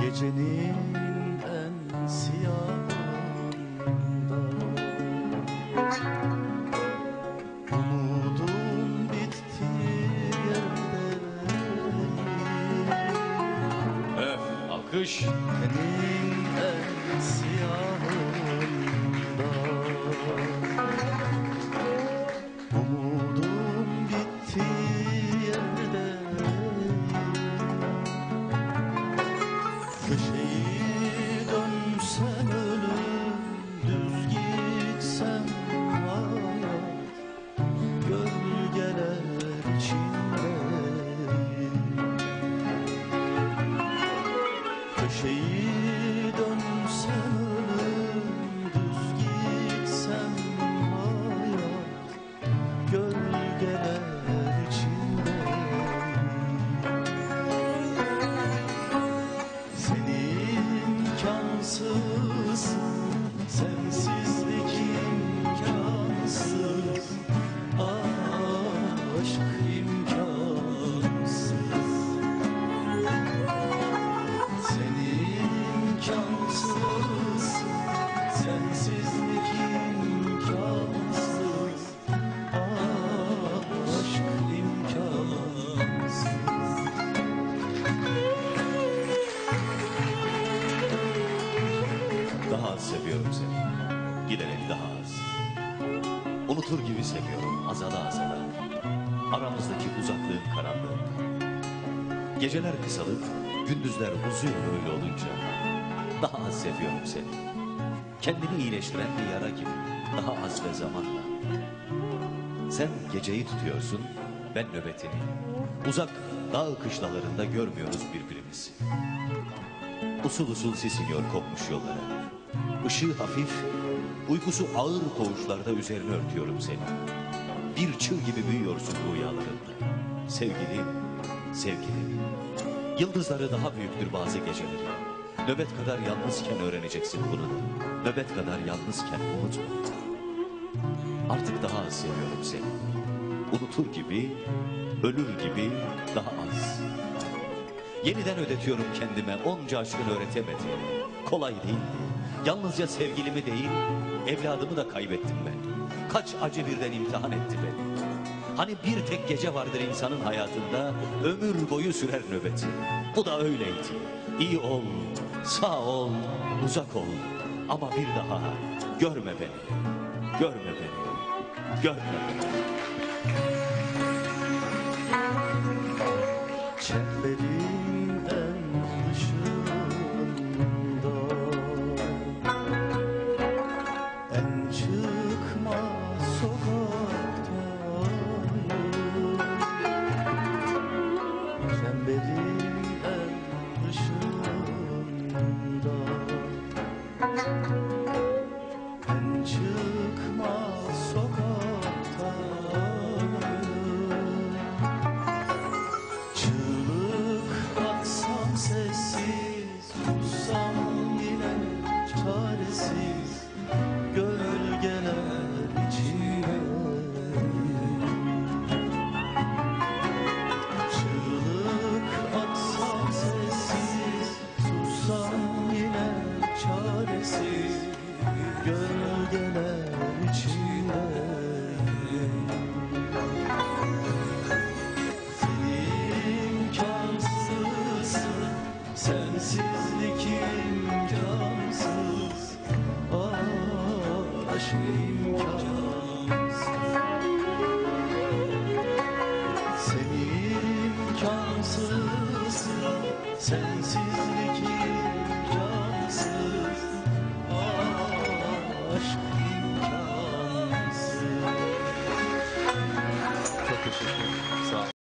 Gecenin en siyahında Umudum bitti yerde Öf, alkış. Tenin en siyahında Köşeyi dönsem Düz gitsem hayat Gölgeler içindeyim Senin imkansız seviyorum seni. Giderek daha az. Unutur gibi seviyorum azala azala. Aramızdaki uzaklığın karanlığında. Geceler kısalıp gündüzler uzuyor öyle olunca. Daha az seviyorum seni. Kendini iyileştiren bir yara gibi. Daha az ve zamanla. Sen geceyi tutuyorsun, ben nöbetini. Uzak dağ kışlalarında görmüyoruz birbirimizi. Usul usul sesiniyor kopmuş yollara. Işığı hafif, uykusu ağır koğuşlarda üzerine örtüyorum seni. Bir çığ gibi büyüyorsun rüyalarında. Sevgilim, sevgilim. Yıldızları daha büyüktür bazı geceleri. Nöbet kadar yalnızken öğreneceksin bunu. Nöbet kadar yalnızken unutma. Artık daha az seviyorum seni. Unutur gibi, ölür gibi daha az. Yeniden ödetiyorum kendime onca aşkını öğretemedi. Kolay değildi. Yalnızca sevgilimi değil, evladımı da kaybettim ben. Kaç acı birden imtihan etti beni. Hani bir tek gece vardır insanın hayatında, ömür boyu sürer nöbeti. Bu da öyleydi. İyi ol, sağ ol, uzak ol. Ama bir daha görme beni, görme beni, görme beni. En çıkmaz sokaktayım Sensizlik imkansız Aşk imkansız Sen imkansızsın Sensiz